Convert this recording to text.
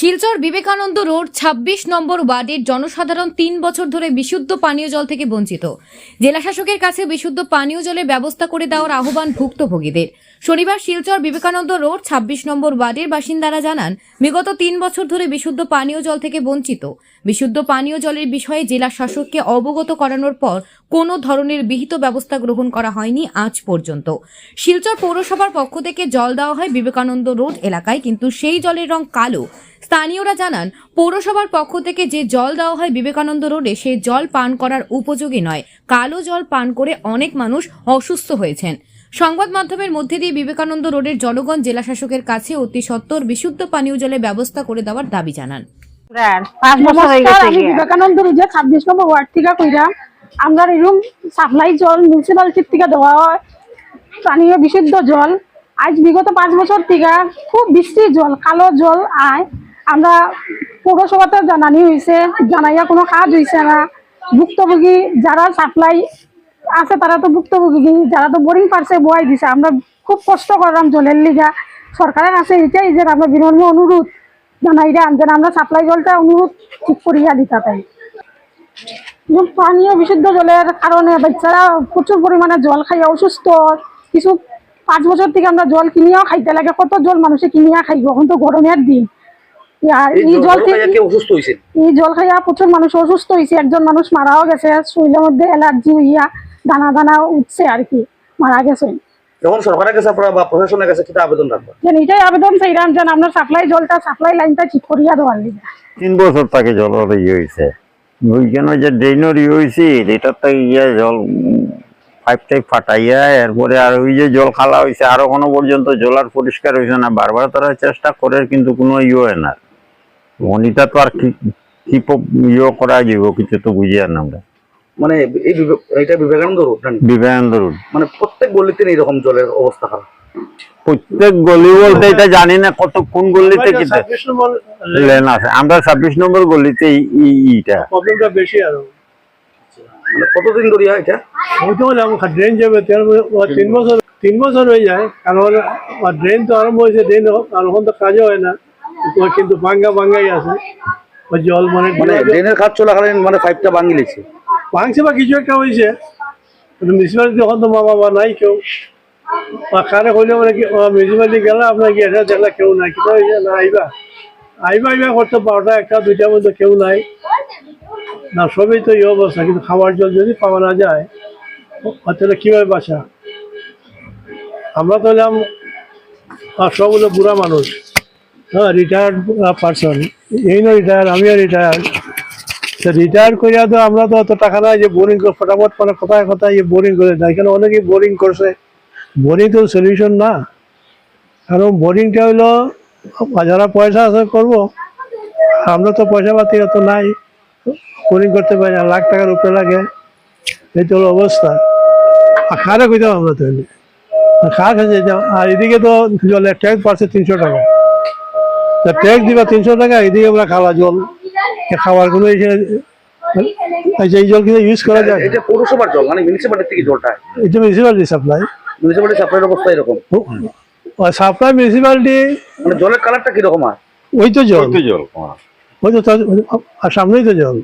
Silchar Vivekananda road ২৬ নম্বর ওয়ার্ডের জনসাধারণ তিন বছর ধরে বিশুদ্ধ পানীয় জল থেকে বঞ্চিত। জেলা শাসকের কাছে বিশুদ্ধ পানীয় জলের ব্যবস্থা করে দেওয়ার আহ্বান ভুক্তভোগীদের। শনিবার শিলচর বিবেকানন্দ রোড ২৬ নম্বর ওয়ার্ডের বাসিন্দারা জানান, বিগত তিন বছর ধরে বিশুদ্ধ পানীয় জল থেকে বঞ্চিত। বিশুদ্ধ পানীয় জলের বিষয়ে জেলা শাসককে অবগত করানোর পর কোনো ধরনের বিহিত ব্যবস্থা গ্রহণ করা হয়নি আজ পর্যন্ত। শিলচর পৌরসভার পক্ষ থেকে জল দেওয়া হয় বিবেকানন্দ রোড এলাকায়, কিন্তু সেই জলের রং কালো। স্থানীয়রা জানান পৌরসভার পক্ষ থেকে যে জল দেওয়া হয় বিবেকানন্দ রোডে সে জল পান করার উপযোগী নয়। কালো জল পান করে অনেক মানুষ অসুস্থ হয়েছেন। সংবাদ মাধ্যমের মধ্যে দিয়ে বিবেকানন্দ রোডের জনগণ জেলা শাসকের কাছে অতি সত্বর বিশুদ্ধ পানীয় জলের ব্যবস্থা করে দেওয়ার দাবি জানান। হয়ে। বিবেকানন্দ রোডে ছাব্বিশ নম্বর ওয়ার্ড থেকে আমরা এরকম সাপ্লাই জল মিউনিসিপালিটির থেকে দেওয়া হয় পানীয় বিশুদ্ধ জল। আজ বিগত পাঁচ বছর থেকে খুব বৃষ্টি জল কালো জল আয়। আমরা পৌরসভাতে জানানি হয়েছে জানাইয়া কোনো কাজ হয়েছে না। ভুক্তভোগী যারা সাপ্লাই আছে তারা তো ভুক্তভোগী, যারা তো বোরিং পারছে বয়াই দিছে। আমরা খুব কষ্ট করলাম জলের লিগা। সরকারের কাছে এটাই যে আমরা বিনম্র অনুরোধ জানাই রে যেন আমরা সাপ্লাই জলটা অনুরোধ ঠিক করিয়া দিতে পাই পানীয় বিশুদ্ধ জলের কারণে বাচ্চারা প্রচুর পরিমাণে জল খাইয়া অসুস্থ। কিছু পাঁচ বছর থেকে আমরা জল কিনিয়াও খাইতে লাগে, কত জল মানুষে কিনিয়া খাইব? এখন তো গরমের দিন। আর এই জল থেকে অসুস্থ হয়েছে এই জল খাইয়া প্রচুর মানুষ অসুস্থ হয়েছে একজন মানুষ মারাও গেছে শরীরের মধ্যে অ্যালার্জি হইয়া দানা দানা উঠছে আর কি মারা গেছে। যখন সরকারের কাছে আপনারা বা প্রশাসনের কাছে কিতা আবেদন রাখবেন যেন এটাই আবেদন চাইলাম যেন আমরা সাপ্লাই জলটা সাপ্লাই লাইনটা ঠিক করিয়া দেওয়ার লিগে। তিন বছর তাকে জলের ইয়ে হয়েছে ওইখানে যে ড্রেনের ইয়ে হয়েছে এটার থেকে ইয়ে জল পাইপ টাইপ ফাটাইয়া এরপরে আর ওই যে জল খালা হয়েছে আরও কোনো পর্যন্ত জল আর পরিষ্কার হয়েছে না। বারবার তারা চেষ্টা করে কিন্তু কোনো ইয়ে হয় না। অনিতা তো আর কি কি ইয়ে করা যাব কিছু তো বুঝি আর না আমরা। মানে এই এটা বিবেকানন্দ রোড বিবেকানন্দ রোড। মানে প্রত্যেক গলিতে এইরকম জলের অবস্থা খারাপ? প্রত্যেক গলি বলতে এটা জানি না কত কোন গলিতে কি লেন। আছে। আমরা ছাব্বিশ নম্বর গলিতে এই- এই- এইটা প্রবলেমটা বেশি আরও। মানে কতদিন ধরে এটা? হয়তো হলে আমার ড্রেন যাবে তিন বছর তিন বছর হয়ে যায়। কারণ ড্রেন তো আরম্ভ হয়েছে ড্রেন আর এখন তো কাজও হয় না। কিন্তু ভাঙ্গা ভাঙ্গাই আছে। ওই জল মানে মানে ড্রেনের কাজ চলাকালীন মানে পাইপটা ভাঙি লেছে ভাঙছে বা কিছু একটা হয়েছে। মিউনিসিপালিটি এখন তো মা বাবা নাই কেউ। বা কারে কইলে মানে কি মিউনিসিপালিটি গেলে আপনার কি এটা দেখলে কেউ নাই? কিন্তু না আইবা। আইবা আইবা করতে বারোটা একটা দুইটার মধ্যে কেউ নাই। না সবই তো এই অবস্থা। কিন্তু খাওয়ার জল যদি পাওয়া না যায় তাহলে কীভাবে বাসা আমরা তো হলাম আর সব হলো বুড়া মানুষ। হ্যাঁ রিটায়ার্ড পার্সন এই না রিটায়ার আমিও রিটায়ার্ড রিটায়ার করিয়া তো আমরা তো অত টাকা নাই যে বোরিং ফটাফট মানে কোথায় কোথায় যে বোরিং করে দেয়। কেন অনেকেই বোরিং করছে। বোরিং তো সলিউশন না। কারণ বোরিংটা হইল যারা পয়সা আছে করব। আমরা তো পয়সা পাতি অত নাই। বোরিং করতে পারি না, লাখ টাকার উপরে লাগে। এই তো অবস্থা। আর খারে কইতাম আমরা তাহলে? খা খেয়ে যেতাম? আর এদিকে তো জলের ট্যাক্স পাচ্ছে তিনশো টাকা। তা ট্যাক্স দিবা তিনশো টাকা এদিকে আমরা খাওয়া জল এ খাওয়ার কোনো এখানে এই জল কিন্তু ইউজ করা যায়। এটা পৌরসভার জল মানে মিউনিসিপালিটি থেকে জলটা এটা মিউনিসিপালিটি সাপ্লাই মিউনিসিপালিটি সাপ্লাইয়ের অবস্থা এরকম। সাপ্লাই মিউনিসিপালিটি মানে জলের কালারটা কীরকম হয়? ওই তো জল। জল ওই তো তার- আর সামনেই তো জল।